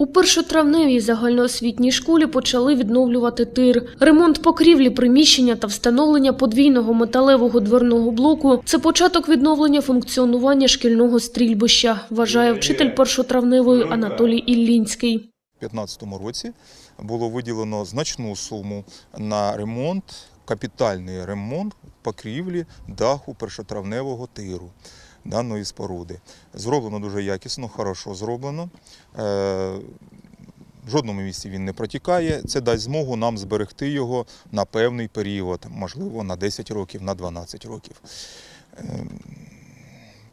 У першотравневій загальноосвітній школі почали відновлювати тир. Ремонт покрівлі, приміщення та встановлення подвійного металевого дверного блоку – це початок відновлення функціонування шкільного стрільбища, вважає вчитель першотравневої Анатолій Іллінський. У 2015 році було виділено значну суму на ремонт, капітальний ремонт покрівлі даху першотравневого тиру даної споруди. Зроблено дуже якісно, хорошо зроблено. Е, В жодному місці він не протікає. Це дасть змогу нам зберегти його на певний період, можливо, на 10 років, на 12 років. Е,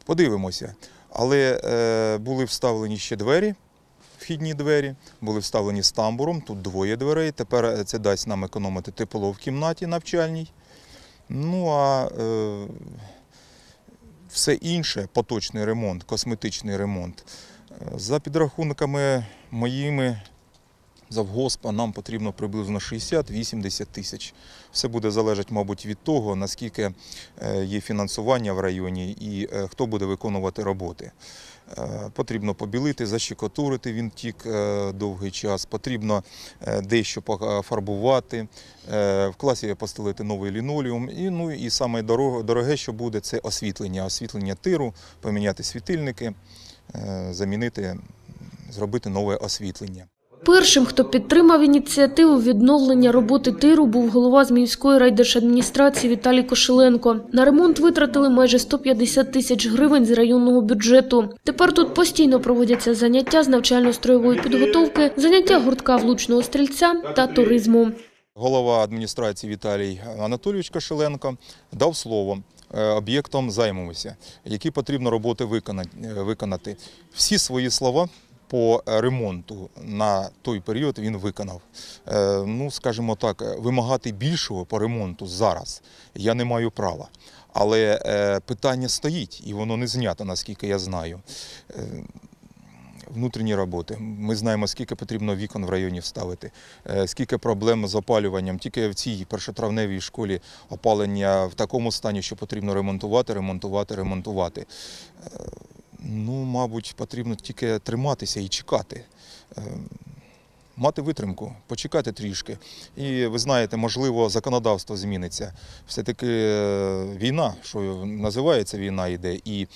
Подивимося. Але е, були вставлені ще двері, вхідні двері, були вставлені з тамбуром, тут двоє дверей. Тепер е, це дасть нам економити тепло в кімнаті навчальній. Ну а е, все інше, поточний ремонт, косметичний ремонт. е, За підрахунками моїми завгоспа нам потрібно приблизно 60-80 тисяч. Все буде залежати, мабуть, від того, наскільки е, є фінансування в районі і хто буде виконувати роботи. Е, Потрібно побілити, защекотурити він тік е, довгий час, потрібно е, дещо пофарбувати, в класі постелити новий лінолеум. І, ну, і саме дороге, що буде, це освітлення. Освітлення тиру, поміняти світильники, замінити, зробити нове освітлення. Першим, хто підтримав ініціативу відновлення роботи тиру, був голова Зміївської райдержадміністрації Віталій Кошеленко. На ремонт витратили майже 150 тисяч гривень з районного бюджету. Тепер тут постійно проводяться заняття з навчально-строєвої підготовки, заняття гуртка влучного стрільця та туризму. Голова адміністрації Віталій Анатолійович Кошеленко дав слово. е, Об'єктом займемося, які потрібно роботи е, виконати. Всі свої слова по ремонту на той період він виконав. Е, Ну, скажімо так, вимагати більшого по ремонту зараз я не маю права. Але е, питання стоїть, і воно не знято, наскільки я знаю. Е, внутрішні роботи. Ми знаємо, скільки потрібно вікон в районі вставити, скільки проблем з опалюванням. Тільки в цій першотравневій школі опалення в такому стані, що потрібно ремонтувати, ремонтувати, ремонтувати. Ну, мабуть, потрібно тільки триматися і чекати. Е, Мати витримку, почекати трішки. І ви знаєте, можливо, законодавство зміниться. Все-таки е, війна, що називається війна, йде, і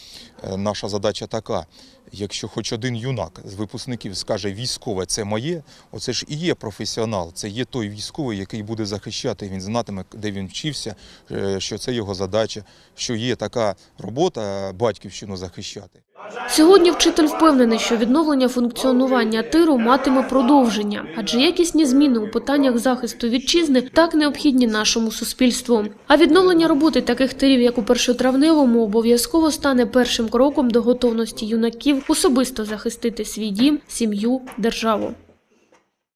е, наша задача така. Якщо хоч один юнак з випускників скаже військове це моє, оце ж і є професіонал, це є той військовий, який буде захищати, він знатиме, де він вчився, що це його задача, що є така робота батьківщину захищати. Сьогодні вчитель впевнений, що відновлення функціонування тиру матиме продовження, адже якісні зміни у питаннях захисту вітчизни так необхідні нашому суспільству. А відновлення роботи таких тирів, як у першотравневому, обов'язково стане першим кроком до готовності юнаків особисто захистити свій дім, сім'ю, державу.